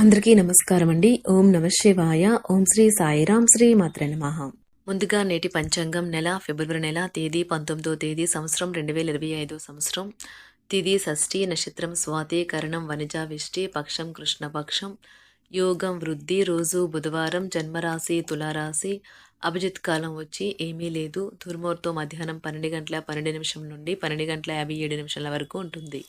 అందరికీ నమస్కారం అండి ఓం నమ శివాయ. ఓం శ్రీ సాయిరాం శ్రీ మాత్ర నమః. ముందుగా నేటి పంచాంగం నెల ఫిబ్రవరి నెల తేదీ పంతొమ్మిదో తేదీ సంవత్సరం రెండు వేల ఇరవై ఐదో సంవత్సరం. తిది షష్ఠి నక్షత్రం స్వాతి కరణం వనిజ విష్టి పక్షం. కృష్ణపక్షం యోగం వృద్ధి రోజు బుధవారం జన్మరాశి తులారాశి. అభిజిత్ కాలం వచ్చి ఏమీ లేదు. దుర్ముహూర్తం మధ్యాహ్నం పన్నెండు గంటల పన్నెండు నిమిషం నుండి పన్నెండు గంటల యాభై ఏడు నిమిషాల వరకు ఉంటుంది.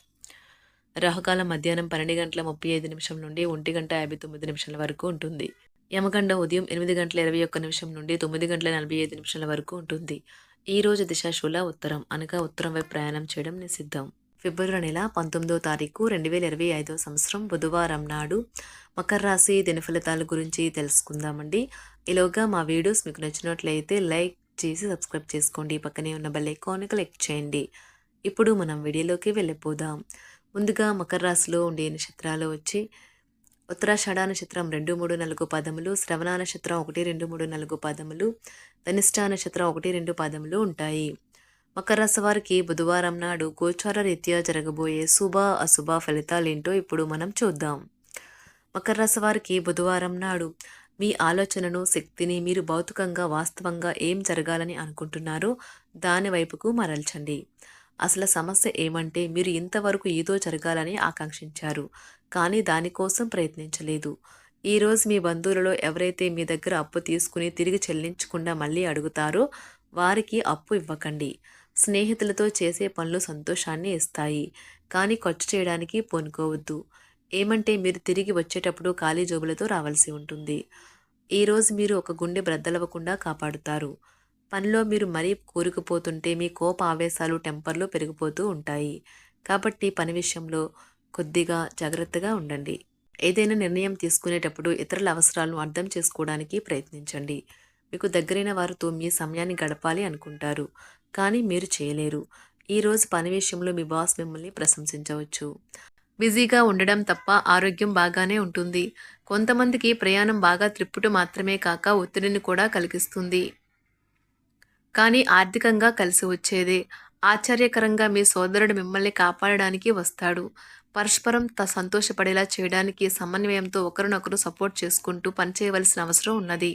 రాహుకాలం మధ్యాహ్నం పన్నెండు గంటల ముప్పై ఐదు నిమిషం నుండి ఒంటి గంట యాభై తొమ్మిది నిమిషాల వరకు ఉంటుంది. యమగండ ఉదయం ఎనిమిది గంటల ఇరవై ఒక్క నిమిషం నుండి తొమ్మిది గంటల నలభై ఐదు నిమిషాల వరకు ఉంటుంది. ఈ రోజు దిశాశూల ఉత్తరం. అనగా ఉత్తరం వైపు ప్రయాణం చేయడం నిషిద్ధం. ఫిబ్రవరి నెల పంతొమ్మిదో తారీఖు రెండు వేల ఇరవై ఐదో సంవత్సరం బుధవారం నాడు మకర రాశి దినఫలితాల గురించి తెలుసుకుందామండి. ఈలోగా మా వీడియోస్ మీకు నచ్చినట్లయితే లైక్ చేసి సబ్స్క్రైబ్ చేసుకోండి. పక్కనే ఉన్న బెల్ ఐకాన్ క్లిక్ చేయండి. ఇప్పుడు మనం వీడియోలోకి వెళ్ళిపోదాం. ముందుగా మకర రాశిలో ఉండే నక్షత్రాలు వచ్చి ఉత్తరాషాఢ నక్షత్రం రెండు మూడు నాలుగు పదములు శ్రవణ నక్షత్రం ఒకటి రెండు మూడు నాలుగు పదములు ధనిష్ట నక్షత్రం ఒకటి రెండు పదములు ఉంటాయి. మకర రాశి వారికి బుధవారం నాడు గోచార రీత్యా జరగబోయే శుభ అశుభ ఫలితాలేంటో ఇప్పుడు మనం చూద్దాం. మకర రాశి వారికి బుధవారం నాడు మీ ఆలోచనను శక్తిని మీరు భౌతికంగా వాస్తవంగా ఏం జరగాలని అనుకుంటున్నారో దాని వైపుకు మరల్చండి. అసలు సమస్య ఏమంటే మీరు ఇంతవరకు ఏదో జరగాలని ఆకాంక్షించారు కానీ దానికోసం ప్రయత్నించలేదు. ఈరోజు మీ బంధువులలో ఎవరైతే మీ దగ్గర అప్పు తీసుకుని తిరిగి చెల్లించకుండా మళ్ళీ అడుగుతారో వారికి అప్పు ఇవ్వకండి. స్నేహితులతో చేసే పనులు సంతోషాన్ని ఇస్తాయి కానీ ఖర్చు చేయడానికి పూనుకోవద్దు. ఏమంటే మీరు తిరిగి వచ్చేటప్పుడు ఖాళీ జోబులతో రావాల్సి ఉంటుంది. ఈరోజు మీరు ఒక గుండె బ్రద్దలవ్వకుండా కాపాడుతారు. పనిలో మీరు మరీ కూరుకుపోతుంటే మీ కోప ఆవేశాలు టెంపర్లు పెరిగిపోతూ ఉంటాయి. కాబట్టి పని విషయంలో కొద్దిగా జాగ్రత్తగా ఉండండి. ఏదైనా నిర్ణయం తీసుకునేటప్పుడు ఇతరుల అవసరాలను అర్థం చేసుకోవడానికి ప్రయత్నించండి. మీకు దగ్గరైన వారితో మీ సమయాన్ని గడపాలి అనుకుంటారు. కానీ మీరు చేయలేరు. ఈరోజు పని విషయంలో మీ బాస్ మిమ్మల్ని ప్రశంసించవచ్చు. బిజీగా ఉండడం తప్ప ఆరోగ్యం బాగానే ఉంటుంది. కొంతమందికి ప్రయాణం బాగా త్రిప్పుటు మాత్రమే కాక ఒత్తిడిని కూడా కలిగిస్తుంది. కానీ ఆర్థికంగా కలిసి వచ్చేదే. ఆశ్చర్యకరంగా మీ సోదరుడు మిమ్మల్ని కాపాడడానికి వస్తాడు. పరస్పరం త సంతోషపడేలా చేయడానికి సమన్వయంతో ఒకరినొకరు సపోర్ట్ చేసుకుంటూ పనిచేయవలసిన అవసరం ఉన్నది.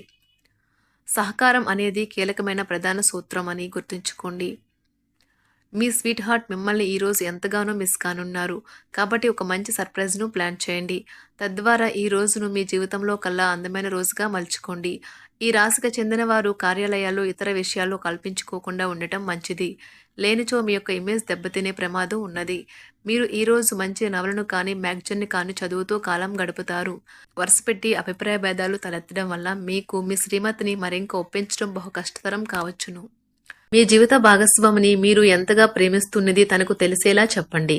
సహకారం అనేది కీలకమైన ప్రధాన సూత్రం అని గుర్తుంచుకోండి. మీ స్వీట్ హార్ట్ మిమ్మల్ని ఈరోజు ఎంతగానో మిస్ కానున్నారు. కాబట్టి ఒక మంచి సర్ప్రైజ్ను ప్లాన్ చేయండి. తద్వారా ఈ రోజును మీ జీవితంలో కల్లా అందమైన రోజుగా మలుచుకోండి. ఈ రాశికి చెందిన వారు కార్యాలయాలు ఇతర విషయాల్లో కల్పించుకోకుండా ఉండటం మంచిది. లేనిచో మీ యొక్క ఇమేజ్ దెబ్బతినే ప్రమాదం ఉన్నది. మీరు ఈరోజు మంచి నవలను కానీ మ్యాగజైన్ని కానీ చదువుతూ కాలం గడుపుతారు. వరుసపెట్టి అభిప్రాయ భేదాలు తలెత్తడం వల్ల మీకు మీ శ్రీమతిని మరింక ఒప్పించడం బహు కష్టతరం కావచ్చును. మీ జీవిత భాగస్వామిని మీరు ఎంతగా ప్రేమిస్తున్నది తనకు తెలిసేలా చెప్పండి.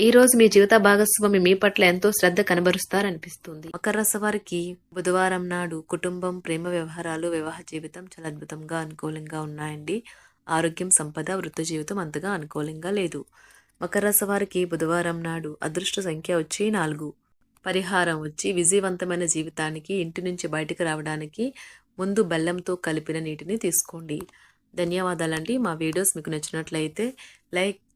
ఈ రోజు మీ జీవిత భాగస్వామి మీ పట్ల ఎంతో శ్రద్ధ కనబరుస్తారనిపిస్తుంది. మకర రాశి వారికి బుధవారం నాడు కుటుంబం ప్రేమ వ్యవహారాలు వివాహ జీవితం చాలా అద్భుతంగా అనుకూలంగా ఉన్నాయండి. ఆరోగ్యం సంపద వృత్తి జీవితం అంతగా అనుకూలంగా లేదు. మకర రాశి వారికి బుధవారం నాడు అదృష్ట సంఖ్య వచ్చి నాలుగు. పరిహారం వచ్చి విజయవంతమైన జీవితానికి ఇంటి నుంచి బయటకు రావడానికి ముందు బెల్లంతో కలిపిన నీటిని తీసుకోండి. ధన్యవాదాలండి. మా వీడియోస్ మీకు నచ్చినట్లయితే లైక్